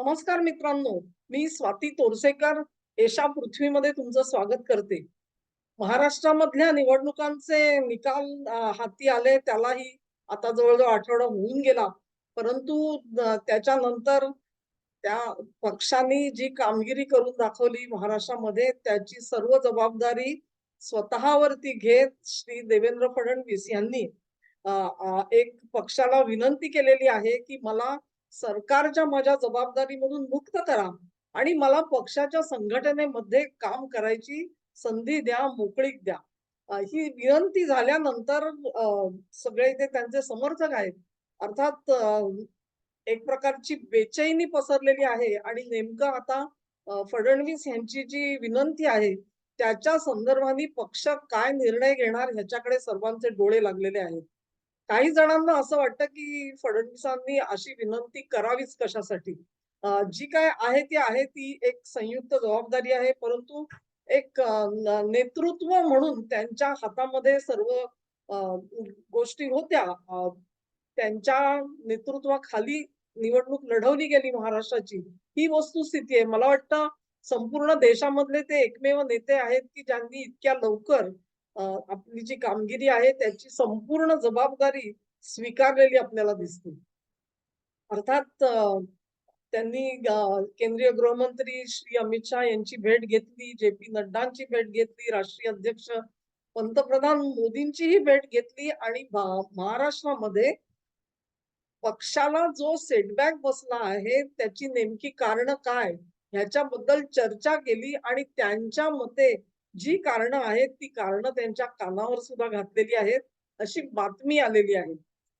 नमस्कार मित्रांनो मी स्वाती तोरसेकर एशा पृथ्वीमध्ये तुमचं स्वागत करते. महाराष्ट्रामधल्या निवडणुकांचे निकाल हाती आले त्यालाही आता जवळजवळ आठवडा होऊन गेला. परंतु त्याच्यानंतर त्या पक्षांनी जी कामगिरी करून दाखवली महाराष्ट्रामध्ये त्याची सर्व जबाबदारी स्वतःवरती घेत श्री देवेंद्र फडणवीस यांनी एक पक्षाला विनंती केलेली आहे की मला सरकारच्या माझ्या जबाबदारीमधून मुक्त करा आणि मला पक्षाच्या संघटनेमध्ये काम करायची संधी द्या मोकळीक द्या. ही विनंती झाल्यानंतर सगळे ते त्यांचे समर्थक आहेत. अर्थात एक प्रकारची बेचैनी पसरलेली आहे आणि नेमकं आता फडणवीस यांची जी विनंती आहे त्याच्या संदर्भाने पक्ष काय निर्णय घेणार ह्याच्याकडे सर्वांचे डोळे लागलेले आहेत. काही जणांना असं वाटतं की फडणवीसांनी अशी विनंती करावीच कशासाठी? जी काय आहे ती आहे ती एक संयुक्त जबाबदारी आहे परंतु एक नेतृत्व म्हणून त्यांच्या हातामध्ये सर्व गोष्टी होत्या. त्यांच्या नेतृत्वाखाली निवडणूक लढवली गेली महाराष्ट्राची. ही वस्तुस्थिती आहे. मला वाटतं संपूर्ण देशामधले ते एकमेव नेते आहेत की ज्यांनी इतक्या लवकर आपली जी कामगिरी आहे त्याची संपूर्ण जबाबदारी स्वीकारलेली आपल्याला दिसते. अर्थात त्यांनी केंद्रीय गृहमंत्री श्री अमित शहा यांची भेट घेतली जे पी नड्डांची भेट घेतली राष्ट्रीय अध्यक्ष पंतप्रधान मोदींचीही भेट घेतली आणि महाराष्ट्रामध्ये पक्षाला जो सेटबॅक बसला आहे त्याची नेमकी कारण काय ह्याच्याबद्दल चर्चा केली आणि त्यांच्या मते जी कारणं आहेत ती कारणं त्यांच्या कानावर सुद्धा घातलेली आहेत अशी बातमी आलेली आहे.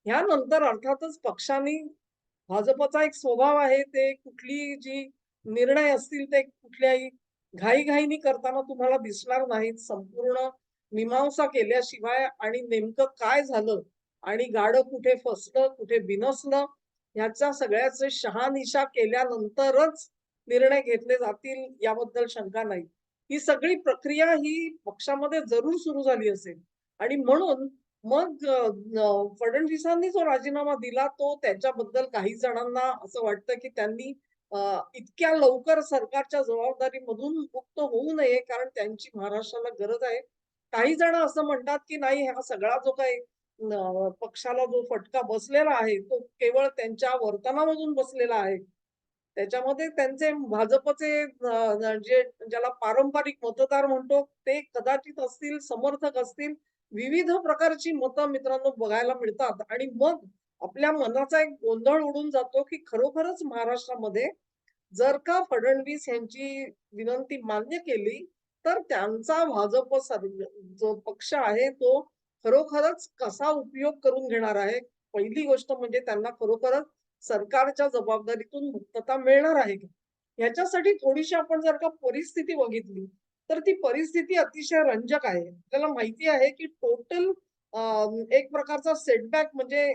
ह्यानंतर अर्थातच पक्षाने भाजपचा एक स्वभाव आहे ते कुठली जी निर्णय असतील ते कुठल्याही घाईघाईनी करताना तुम्हाला दिसणार नाहीत. संपूर्ण मीमांसा केल्याशिवाय आणि नेमकं काय झालं आणि गाडं कुठे फसलं कुठे बिनसलं ह्याचा सगळ्याचे शहानिशा केल्यानंतरच निर्णय घेतले जातील याबद्दल शंका नाही. ही सगळी प्रक्रिया ही पक्षामध्ये जरूर सुरू झाली असेल. आणि म्हणून मग फडणवीसांनी जो राजीनामा दिला तो त्याच्याबद्दल काही जणांना असं वाटतं की त्यांनी इतक्या लवकर सरकारच्या जबाबदारीमधून मुक्त होऊ नये कारण त्यांची महाराष्ट्राला गरज आहे. काही जण असं म्हणतात की नाही हा सगळा जो काही पक्षाला जो फटका बसलेला आहे तो केवळ त्यांच्या वर्तनामधून बसलेला आहे. त्याच्यामध्ये त्यांचे भाजपचे जे ज्याला पारंपरिक मतदार म्हणतो ते कदाचित असतील समर्थक असतील विविध प्रकारची मतं मित्रांनो बघायला मिळतात. आणि मग आपल्या मनाचा एक गोंधळ उडून जातो की खरोखरच महाराष्ट्रामध्ये जर का फडणवीस यांची विनंती मान्य केली तर त्यांचा भाजप जो पक्ष आहे तो खरोखरच कसा उपयोग करून घेणार आहे? पहिली गोष्ट म्हणजे त्यांना खरोखरच सरकारच्या जबाबदारीतून मुक्तता मिळणार आहे का? ह्याच्यासाठी थोडीशी आपण जर का परिस्थिती बघितली तर ती परिस्थिती अतिशय रंजक आहे. आपल्याला माहिती आहे की टोटल एक प्रकारचा सेटबॅक म्हणजे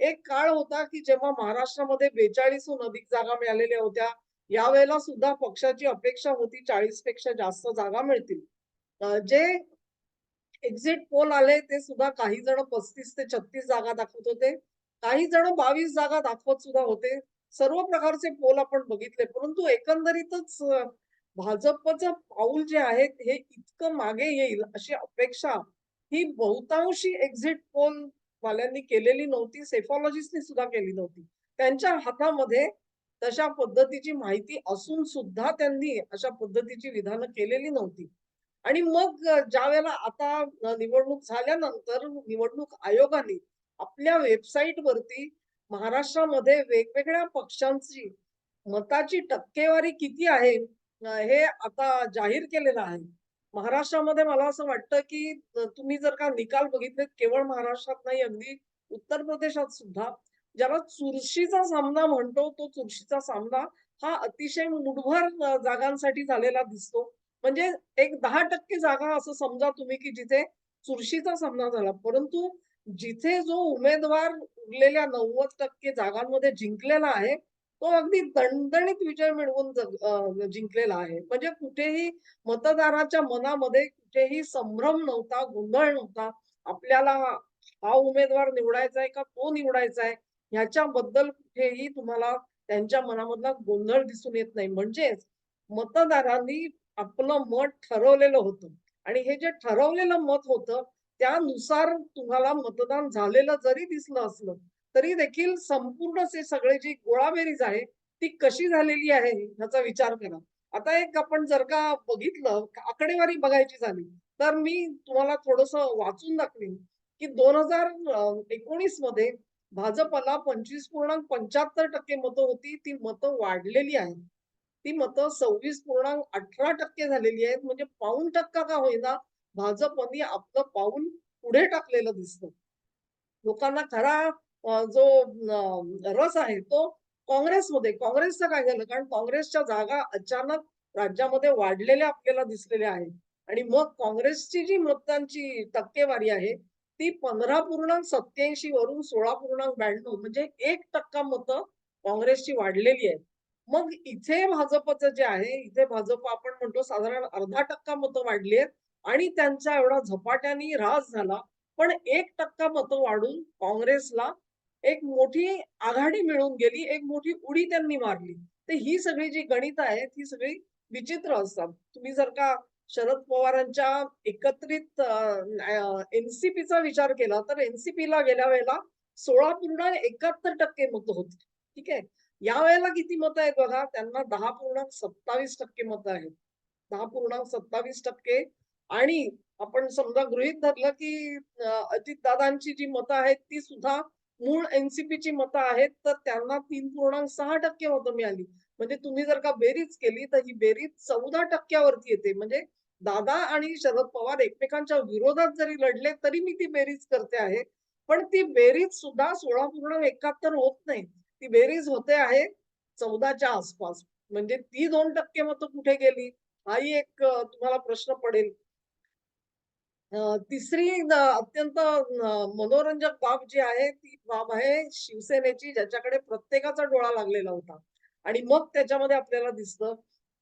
एक काळ होता की जेव्हा महाराष्ट्रामध्ये बेचाळीसहून अधिक जागा मिळालेल्या होत्या यावेळेला सुद्धा पक्षाची अपेक्षा होती चाळीसपेक्षा जास्त जागा मिळतील. जे एक्झिट पोल आले ते सुद्धा काही जण पस्तीस ते छत्तीस जागा दाखवत होते. काही जण बावीस जागा दाखवत सुद्धा होते. सर्व प्रकारचे पोल आपण बघितले. परंतु एकंदरीतच भाजपचं पाऊल जे आहे हे इतकं मागे येईल अशी अपेक्षा ही बहुतांशी एक्झिट पोल वाल्यांनी केलेली नव्हती. सेफॉलॉजिस्टनी सुद्धा केली नव्हती. त्यांच्या हातामध्ये तशा पद्धतीची माहिती असून सुद्धा त्यांनी अशा पद्धतीची विधानं केलेली नव्हती. आणि मग ज्या वेळेला आता निवडणूक झाल्यानंतर निवडणूक आयोगाने आपल्या वेबसाईट वरती महाराष्ट्रामध्ये वेगवेगळ्या पक्षांची मताची टक्केवारी किती आहे हे आता जाहीर केलेलं आहे. महाराष्ट्रामध्ये मला असं वाटतं की तुम्ही जर का निकाल बघितले केवळ महाराष्ट्रात नाही अगदी उत्तर प्रदेशात सुद्धा ज्याला चुरशीचा सामना म्हणतो तो चुरशीचा सामना हा अतिशय मुठभर जागांसाठी झालेला दिसतो. म्हणजे एक दहा टक्के जागा असं समजा तुम्ही की जिथे चुरशीचा सामना झाला. परंतु जिथे जो उमेदवार उरलेल्या नव्वद टक्के जागांमध्ये जिंकलेला आहे तो अगदी दणदणीत विजय मिळवून जिंकलेला आहे. म्हणजे कुठेही मतदाराच्या मनामध्ये कुठेही संभ्रम नव्हता गोंधळ नव्हता आपल्याला हा उमेदवार निवडायचा आहे का तो निवडायचा आहे ह्याच्याबद्दल कुठेही तुम्हाला त्यांच्या मनामधला गोंधळ दिसून येत नाही. म्हणजेच मतदारांनी आपलं मत ठरवलेलं होतं. आणि हे जे ठरवलेलं मत होतं त्यानुसार तुम्हाला मतदान झालेलं जरी दिसलं असलं तरी देखील संपूर्ण ते सगळे जी गोळाबेरीज आहे ती कशी झालेली आहे ह्याचा विचार करा. आता एक आपण जर का बघितलं आकडेवारी बघायची झाली तर मी तुम्हाला थोडस वाचून दाखवेन की दोन हजार एकोणीसमध्ये भाजपला पंचवीस पूर्णांक पंच्याहत्तर टक्के मतं होती ती मतं वाढलेली आहेत. ती मतं सव्वीस पूर्णांक अठरा टक्के झालेली आहेत म्हणजे पाऊन टक्का का होईना भाजपनी आपलं पाऊल पुढे टाकलेलं दिसतं. लोकांना खरा जो रस आहे तो काँग्रेसमध्ये काँग्रेसचं काय झालं? कारण काँग्रेसच्या जागा अचानक राज्यामध्ये वाढलेल्या आपल्याला दिसलेल्या आहेत. आणि मग काँग्रेसची जी मतांची टक्केवारी आहे ती पंधरा पूर्णांक सत्याऐंशी वरून सोळा पूर्णांक ब्याण्णव म्हणजे एक टक्का मतं काँग्रेसची वाढलेली आहेत. मग इथे भाजपचं जे आहे इथे भाजप आपण म्हणतो साधारण अर्धा टक्का मतं वाढली आहेत. आणि त्यांचा एवढा झपाट्याने ऱ्हास झाला. पण एक टक्का मतं वाढून काँग्रेसला एक मोठी आघाडी मिळून गेली एक मोठी उडी त्यांनी मारली. तर ही सगळी जी गणित आहेत ही सगळी विचित्र असतात. तुम्ही जर का शरद पवारांच्या एकत्रित एनसीपीचा विचार केला तर एनसीपीला ला गेल्या वेळेला सोळा पूर्णांक एकाहत्तर टक्के मतं होती. ठीक आहे? या वेळेला किती मतं आहेत बघा? त्यांना दहा पूर्णांक सत्तावीस टक्के मतं आहेत. दहा पूर्णांक सत्तावीस टक्के आणि आपण समजा गृहीत धरलं की अजित दादांची जी मतं आहेत ती सुद्धा मूळ एनसीपीची मतं आहेत तर त्यांना तीन पूर्णांक सहा टक्के मतं मिळाली. म्हणजे तुम्ही जर का बेरीज केली तर ही बेरीज चौदा टक्क्यावरती येते. म्हणजे दादा आणि शरद पवार एकमेकांच्या विरोधात जरी लढले तरी मी ती बेरीज करते आहे. पण ती बेरीज सुद्धा सोळा पूर्णांक एकाहत्तर होत नाही. ती बेरीज होते आहे चौदाच्या आसपास. म्हणजे ती दोन टक्के मतं कुठे गेली? हाही एक तुम्हाला प्रश्न पडेल. तिसरी अत्यंत मनोरंजक बाब जी आहे ती बाब आहे शिवसेनेची ज्याच्याकडे प्रत्येकाचा डोळा लागलेला होता. आणि मग त्याच्यामध्ये आपल्याला दिसतं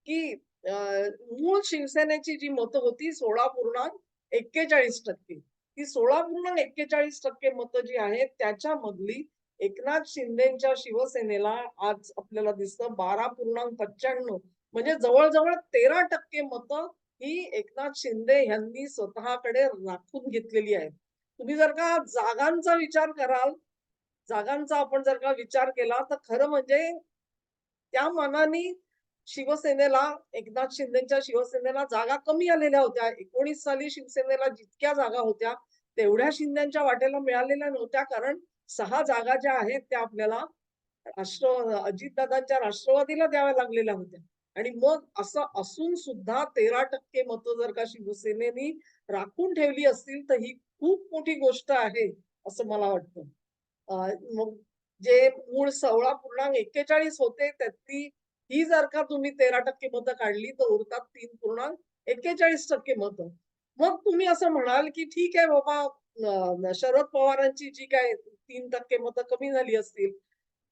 की मूळ शिवसेनेची जी मतं होती सोळा पूर्णांक एक्केचाळीस टक्के. ती सोळा पूर्णांक एक्केचाळीस टक्के मतं जी आहेत त्याच्यामधली एकनाथ शिंदेच्या शिवसेनेला आज आपल्याला दिसतं बारा पूर्णांक पंच्याण्णव. म्हणजे जवळजवळ तेरा टक्के मतं ही एकनाथ शिंदे यांनी स्वतःकडे राखून घेतलेली आहे. तुम्ही जर का जागांचा विचार कराल जागांचा आपण जर का विचार केला तर खरं म्हणजे त्या मानाने शिवसेनेला एकनाथ शिंदेच्या शिवसेनेला जागा कमी आलेल्या होत्या. एकोणीस साली शिवसेनेला जितक्या जागा होत्या तेवढ्या शिंदेच्या वाटेला मिळालेल्या नव्हत्या. कारण सहा जागा ज्या आहेत त्या आपल्याला राष्ट्र अजितदादांच्या राष्ट्रवादीला द्याव्या लागलेल्या होत्या. आणि मग असं असून सुद्धा तेरा टक्के मतं जर का शिवसेनेनी राखून ठेवली असतील तर ही खूप मोठी गोष्ट आहे असं मला वाटतं. मग जे मूळ सोळा पूर्णांक एक्केचाळीस होते त्यातली ही जर का तुम्ही तेरा टक्के मतं काढली तर उरतात तीन पूर्णांक एक्केचाळीस टक्के मतं. मग तुम्ही असं म्हणाल की ठीक आहे बाबा शरद पवारांची जी काय तीन टक्के मतं कमी झाली असतील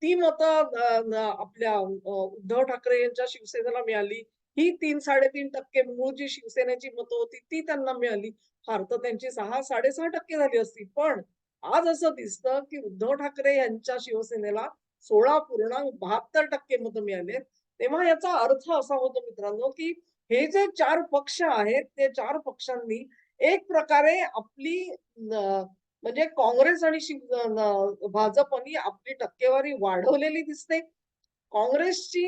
ती मतं आपल्या उद्धव ठाकरे यांच्या शिवसेनेला मिळाली. ही तीन साडेतीन टक्के मूळ जी शिवसेनेची मतं होती ती त्यांना मिळाली. फार तर त्यांची सहा साडेसहा टक्के झाली असती. पण आज असं दिसतं की उद्धव ठाकरे यांच्या शिवसेनेला सोळा पूर्णांक बहात्तर टक्के मतं मिळाले तेव्हा याचा अर्थ असा होतो मित्रांनो की हे जे चार पक्ष आहेत ते चार पक्षांनी एक प्रकारे आपली म्हणजे काँग्रेस आणि भाजपनी आपली टक्केवारी वाढवलेली दिसते. काँग्रेसची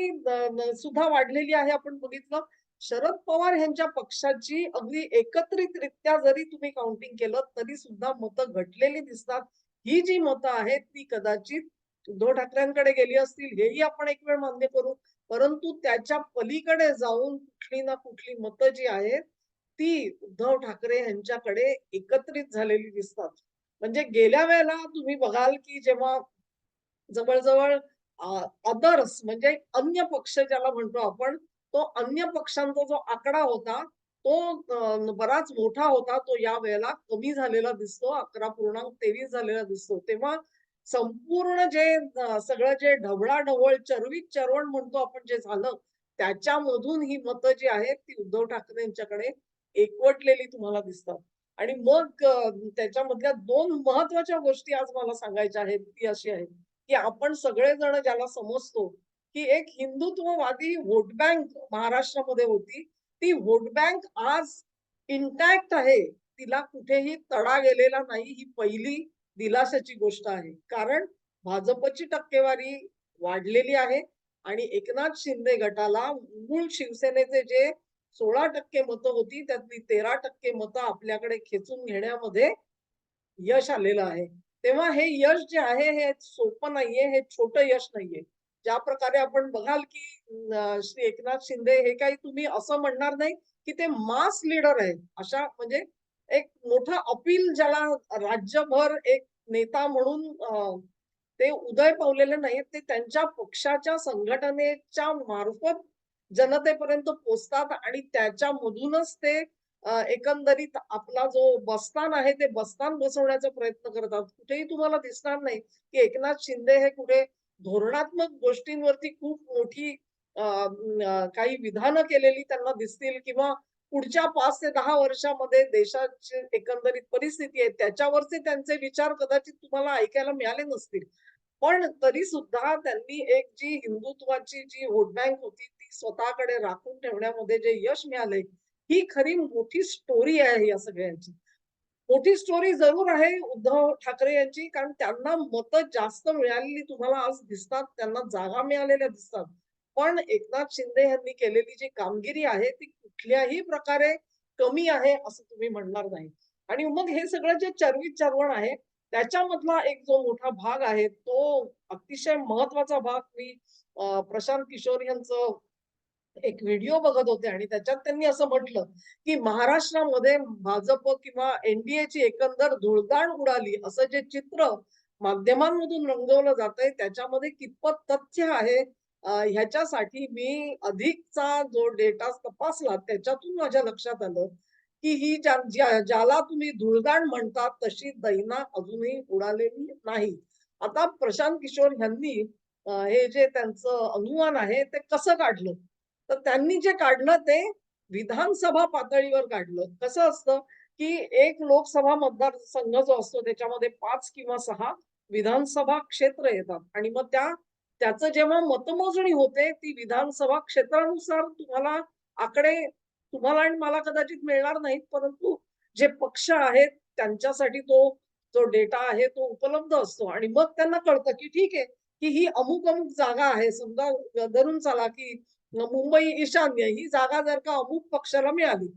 सुद्धा वाढलेली आहे आपण बघितलं. शरद पवार यांच्या पक्षाची अगदी एकत्रितरित्या जरी तुम्ही काउंटिंग केलं तरी सुद्धा मतं घटलेली दिसतात. ही जी मतं आहेत ती कदाचित उद्धव ठाकरेंकडे गेली असतील हेही आपण एक वेळ मान्य करू. परंतु त्याच्या पलीकडे जाऊन कुठली ना कुठली मतं जी आहेत ती उद्धव ठाकरे यांच्याकडे एकत्रित झालेली दिसतात. म्हणजे गेल्या वेळेला तुम्ही बघाल की जेव्हा जवळजवळ अदर्स म्हणजे अन्य पक्ष ज्याला म्हणतो आपण तो अन्य पक्षांचा जो आकडा होता तो बराच मोठा होता. तो या वेळेला कमी झालेला दिसतो. अकरा पूर्णांक तेवीस झालेला दिसतो. तेव्हा संपूर्ण जे सगळं जे ढवळाढवळ चरवीत चरवण म्हणतो आपण जे झालं त्याच्यामधून ही मतं जी आहेत ती उद्धव ठाकरे यांच्याकडे एकवटलेली तुम्हाला दिसतात. आणि मग त्याच्यामधल्या दोन महत्त्वाच्या गोष्टी आज मला सांगायच्या आहेत ती अशी आहे की आपण सगळेजण ज्याला समजतो की एक हिंदुत्ववादी व्होट बँक महाराष्ट्रामध्ये होती ती व्होट बँक आज इंटॅक्ट आहे. तिला कुठेही तडा गेलेला नाही ही पहिली दिलासाची गोष्ट आहे. कारण भाजपची टक्केवारी वाढलेली आहे आणि एकनाथ शिंदे गटाला मूळ शिवसेनेचे जे सोळा टक्के मतं होती त्यातली तेरा टक्के मतं आपल्याकडे खेचून घेण्यामध्ये यश आलेलं आहे. तेव्हा हे यश जे आहे हे सोपं नाहीये हे छोटं यश नाहीये. ज्या प्रकारे आपण बघाल की श्री एकनाथ शिंदे हे काही तुम्ही असं म्हणणार नाही की ते मास लीडर आहेत. अशा म्हणजे एक मोठं अपील ज्याला राज्यभर एक नेता म्हणून ते उदय पावलेले नाहीत ते त्यांच्या पक्षाच्या संघटनेच्या मार्फत जनतेपर्यंत पोचतात आणि त्याच्यामधूनच ते एकंदरीत आपला जो बस्तान आहे ते बस्तान बसवण्याचा प्रयत्न करतात. कुठेही तुम्हाला दिसणार नाही की एकनाथ शिंदे हे कुठे धोरणात्मक गोष्टींवरती खूप मोठी काही विधानं केलेली त्यांना दिसतील किंवा पुढच्या पाच ते दहा वर्षामध्ये देशाची एकंदरीत परिस्थिती आहे त्याच्यावरचे त्यांचे विचार कदाचित तुम्हाला ऐकायला मिळाले नसतील. पण तरी सुद्धा त्यांनी एक जी हिंदुत्वाची जी व्होट बँक होती स्वतःकडे राखून ठेवण्यामध्ये जे यश मिळाले ही खरी मोठी स्टोरी आहे या सगळ्यांची. मोठी स्टोरी जरूर आहे उद्धव ठाकरे यांची कारण त्यांना मतं जास्त मिळालेली तुम्हाला आज दिसतात त्यांना जागा मिळालेल्या दिसतात. पण एकनाथ शिंदे यांनी केलेली जी कामगिरी आहे ती कुठल्याही प्रकारे कमी आहे असं तुम्ही म्हणणार नाही. आणि मग हे सगळं जे चर्वित चरवण आहे त्याच्यामधला एक जो मोठा भाग आहे तो अतिशय महत्त्वाचा भाग मी प्रशांत किशोर यांचं एक व्हिडिओ बघत होते आणि त्याच्यात त्यांनी असं म्हटलं की महाराष्ट्रामध्ये भाजप किंवा एनडीएची एकंदर धुळदाण उडाली असं जे चित्र माध्यमांमधून रंगवलं जात आहे त्याच्यामध्ये कितपत तथ्य आहे ह्याच्यासाठी मी अधिकचा जो डेटा तपासला त्याच्यातून माझ्या लक्षात आलं की ही ज्याला तुम्ही धुळदाण म्हणतात तशी दैना अजूनही उडालेली नाही. आता प्रशांत किशोर यांनी हे जे त्यांचं अनुमान आहे ते कसं काढलं? तर त्यांनी जे काढलं ते विधानसभा पातळीवर काढलं. कसं असतं की एक लोकसभा मतदारसंघ जो असतो त्याच्यामध्ये पाच किंवा सहा विधानसभा क्षेत्र येतात. आणि मग त्या त्याचं जेव्हा मतमोजणी होते ती विधानसभा क्षेत्रानुसार तुम्हाला आकडे तुम्हाला आणि मला कदाचित मिळणार नाहीत परंतु जे पक्ष आहेत त्यांच्यासाठी तो जो डेटा आहे तो उपलब्ध असतो. आणि मग त्यांना कळतं की ठीक आहे की ही अमुक अमुक जागा आहे. समजा धरून चला की मुंबई ईशान्य ही जागा जर का अमुक पक्षाला मिळाली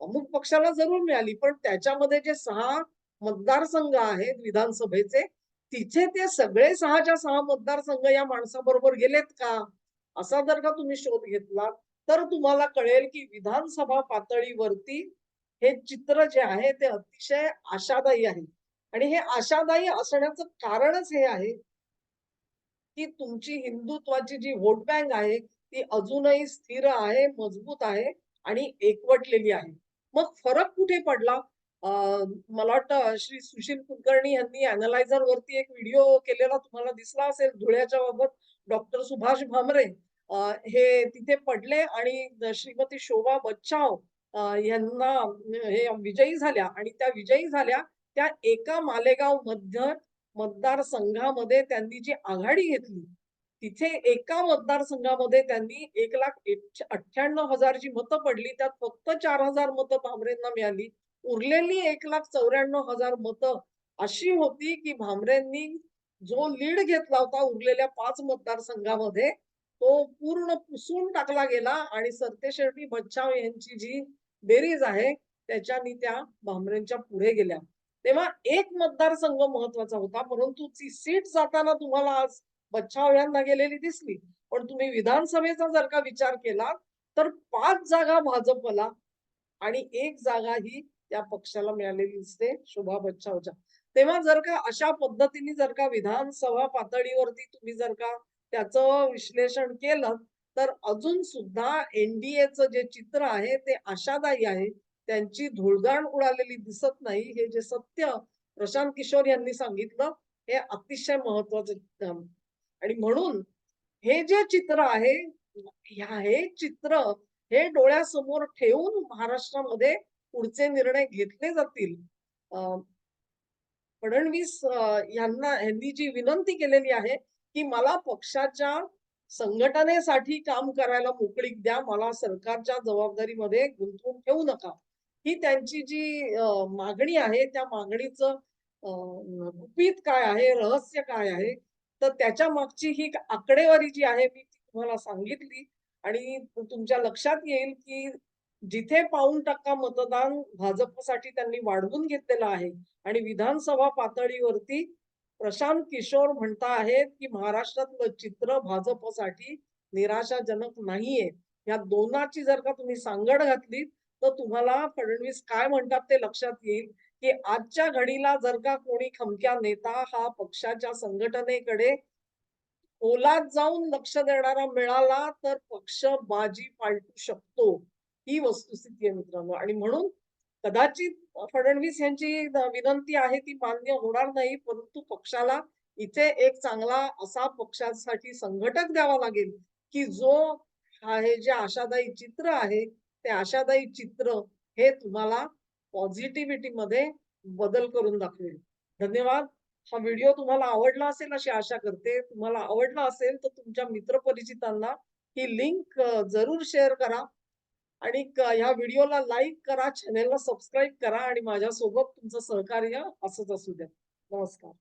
अमुक पक्षाला जरूर मिळाली पण त्याच्यामध्ये जे सहा मतदारसंघ आहेत विधानसभेचे तिथे ते सगळे सहाच्या सहा मतदारसंघ या माणसाबरोबर गेलेत का? असा जर का तुम्ही शोध घेतला तर तुम्हाला कळेल की विधानसभा पातळीवरती हे चित्र जे आहे ते अतिशय आशादायी आहे. आणि हे आशादायी असण्याचं कारणच हे आहे की तुमची हिंदुत्वाची जी व्होट बँक आहे ती अजूनही स्थिर आहे मजबूत आहे आणि एकवटलेली आहे. मग फरक कुठे पडला? मला वाटतं श्री सुशील कुलकर्णी यांनी अनालायझर वरती एक व्हिडिओ केलेला तुम्हाला दिसला असेल धुळ्याच्या बाबत. डॉक्टर सुभाष भामरे हे तिथे पडले आणि श्रीमती शोभा बच्चाव यांना हे विजयी झाल्या आणि त्या विजयी झाल्या त्या एका मालेगाव मध्य मतदारसंघामध्ये त्यांनी जी आघाडी घेतली तिथे एका मतदारसंघामध्ये त्यांनी एक लाख एक- अठ्ठ्याण्णव हजार जी मतं पडली. त्यात फक्त चार हजार मतं भामरेंना मिळाली. उरलेली एक लाख चौऱ्याण्णव हजार मतं अशी होती की भामरेंनी जो लीड घेतला होता उरलेल्या पाच मतदारसंघामध्ये तो पूर्ण पुसून टाकला गेला आणि सरतेशेवटी बच्चाव यांची जी बेरीज आहे त्याच्यानी त्या भामरेंच्या पुढे गेल्या. तेव्हा एक मतदारसंघ महत्त्वाचा होता परंतु ती सीट जाताना तुम्हाला आज बच्चाव यांना गेलेली दिसली. पण तुम्ही विधानसभेचा जर का विचार केला तर पाच जागा भाजपला आणि एक जागा ही त्या पक्षाला मिळालेली दिसते शोभा बच्चावच्या. तेव्हा जर का अशा पद्धतीने जर का विधानसभा पातळीवरती तुम्ही जर का त्याचं विश्लेषण केलं तर अजून सुद्धा एनडीएचं जे चित्र आहे ते आशादायी आहे. त्यांची धुळगाण उडालेली दिसत नाही हे जे सत्य प्रशांत किशोर यांनी सांगितलं हे अतिशय महत्वाचं आणि म्हणून हे जे चित्र आहे ह्या हे चित्र हे डोळ्यासमोर ठेवून महाराष्ट्रामध्ये पुढचे निर्णय घेतले जातील. फडणवीस यांना यांनी जी विनंती केलेली आहे की मला पक्षाच्या संघटनेसाठी काम करायला मोकळीक द्या मला सरकारच्या जबाबदारीमध्ये गुंतवून ठेवू नका. ही त्यांची जी मागणी आहे त्या मागणीचं गुपित काय आहे रहस्य काय आहे तर त्याच्या मागची ही आकडेवारी जी आहे मी ती तुम्हाला सांगितली. आणि तुमच्या लक्षात येईल की जिथे पाऊण टक्का मतदान भाजपसाठी त्यांनी वाढवून घेतलेलं आहे आणि विधानसभा पातळीवरती प्रशांत किशोर म्हणता आहेत की महाराष्ट्रातलं चित्र भाजपसाठी निराशाजनक नाहीये. या दोनाची जर का तुम्ही सांगड घातली तर तुम्हाला फडणवीस काय म्हणतात ते लक्षात येईल. की आजच्या घडीला जर का कोणी खमक्या नेता हा पक्षाच्या संघटनेकडे खोलात जाऊन लक्ष देणारा मिळाला तर पक्ष बाजी पालटू शकतो ही वस्तुस्थिती आहे मित्रांनो. आणि म्हणून कदाचित फडणवीस यांची विनंती आहे ती मान्य होणार नाही परंतु पक्षाला इथे एक चांगला असा पक्षासाठी संघटक द्यावा लागेल की जो हा हे जे आशादायी चित्र आहे ते आशादायी चित्र हे तुम्हाला पॉझिटिव्हिटी मध्ये बदल करून दाखवेल. धन्यवाद. हा व्हिडिओ तुम्हाला आवडला असेल अशी आशा करते. तुम्हाला आवडला असेल तर तुमच्या मित्रपरिचितांना ही लिंक जरूर शेअर करा. आणि ह्या व्हिडिओला लाईक करा चॅनेलला सबस्क्राईब करा आणि माझ्यासोबत तुमचं सहकार्य असंच असू द्या. नमस्कार.